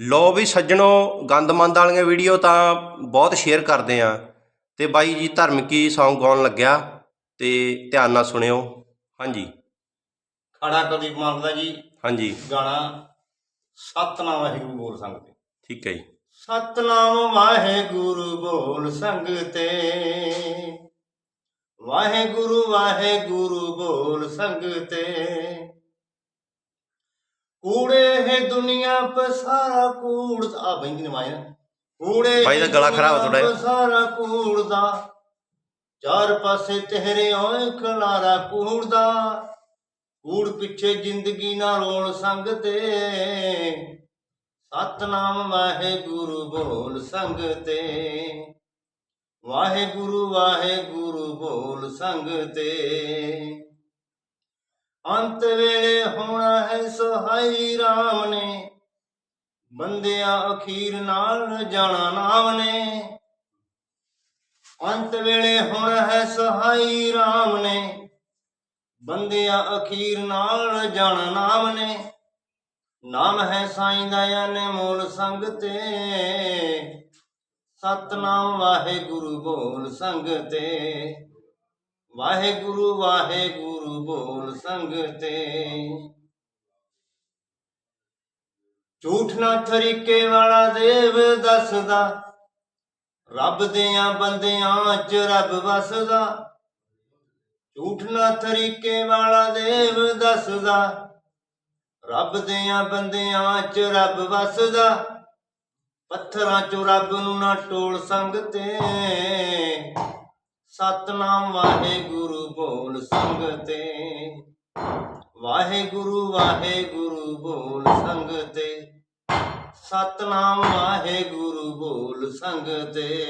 ਲੋ ਵੀ ਸੱਜਣੋ ਗੰਦਮੰਦ ਵਾਲੀਆਂ ਵੀਡੀਓ ਤਾਂ ਬਹੁਤ ਸ਼ੇਅਰ ਕਰਦੇ ਆ। ਤੇ ਬਾਈ ਜੀ ਧਾਰਮਿਕੀ Song ਗਾਉਣ ਲੱਗਿਆ ਤੇ ਧਿਆਨ ਨਾਲ ਸੁਣਿਓ। ਹਾਂਜੀ। ਖੜਾ ਕੁਲਦੀਪ ਮਾਨ ਦਾ ਜੀ। ਹਾਂਜੀ। ਗਾਣਾ ਸਤਨਾਮ ਵਾਹਿਗੁਰੂ ਬੋਲ ਸੰਗਤੇ ਠੀਕ ਹੈ ਜੀ। ਸਤਨਾਮ ਵਾਹਿਗੁਰੂ ਬੋਲ ਸੰਗਤੇ ਵਾਹਿਗੁਰੂ ਵਾਹਿਗੁਰੂ ਬੋਲ ਸੰਗਤੇ ਕੂੜੇ ਦੁਨੀਆ ਪਸਾਰਾ ਕੂੜ ਆ ਬੈਂਦੀ ਨਵਾਇਆ ਕੂੜੇ ਬਾਈ ਦਾ ਗਲਾ ਖਰਾਬ ਆ ਜਿਹਾ। ਸਾਰਾ ਕੂੜ ਦਾ। ਚਾਰ ਪਾਸੇ ਤੇਰੇ ਓਏ ਖਲਾਰਾ ਕੂੜ ਦਾ। ਕੂੜ ਪਿੱਛੇ ਜ਼ਿੰਦਗੀ ਨਾ ਰੋਲ ਸੰਗ ਤੇ। ਸਤਨਾਮ ਵਾਹਿਗੁਰੂ ਬੋਲ ਸੰਗ ਤੇ। ਵਾਹਿਗੁਰੂ ਵਾਹਿਗੁਰੂ ਬੋਲ ਸੰਗ ਤੇ। ਅੰਤ ਵੇਲੇ ਹੋਣਾ ਹੈ ਸਹਾਈ RAM ਨੇ। ਬੰਦਿਆਂ ਅਖੀਰ ਨਾਲ ਜਾਣਾ ਨਾਮ ਨੇ। ਅੰਤ ਵੇਲੇ ਹੋਣਾ ਹੈ ਸਹਾਈ RAM ਨੇ। ਬੰਦਿਆਂ ਅਖੀਰ ਨਾਲ ਜਾਣਾ ਨਾਮ ਨੇ। ਨਾਮ ਹੈ ਸਾਈਂ ਦਾ ਯਾਨੇ ਮੂਲ ਸੰਗ ਤੇ। ਸਤਨਾਮ ਵਾਹਿਗੁਰੂ ਬੋਲ ਸੰਗ ਤੇ। ਵਾਹਿਗੁਰੂ ਵਾਹਿਗੁਰੂ ਬੋਲ ਸੰਗ ਤੇ। ਝੂਠ ਨਾ ਤਰੀਕੇ ਵਾਲਾ ਦੇਵ ਦੱਸਦਾ, ਰੱਬ ਦਿਆਂ ਬੰਦਿਆਂ ਚ ਰੱਬ ਵਸਦਾ। ਝੂਠ ਨਾ ਤਰੀਕੇ ਵਾਲਾ ਦੇਵ ਦੱਸਦਾ, ਰੱਬ ਦਿਆਂ ਬੰਦਿਆਂ ਚ ਰੱਬ ਵਸਦਾ। ਪੱਥਰਾਂ ਚੋਂ ਰੱਬ ਨੂੰ ਨਾ ਟੋਲ ਸੰਗ ਤੇ। ਸਤਨਾਮ ਵਾਹਿਗੁਰੂ ਬੋਲ ਸੰਗਤੇ। ਵਾਹਿਗੁਰੂ ਵਾਹਿਗੁਰੂ ਬੋਲ ਸੰਗਤੇ। ਸਤਨਾਮ ਵਾਹਿਗੁਰੂ ਬੋਲ ਸੰਗਤੇ।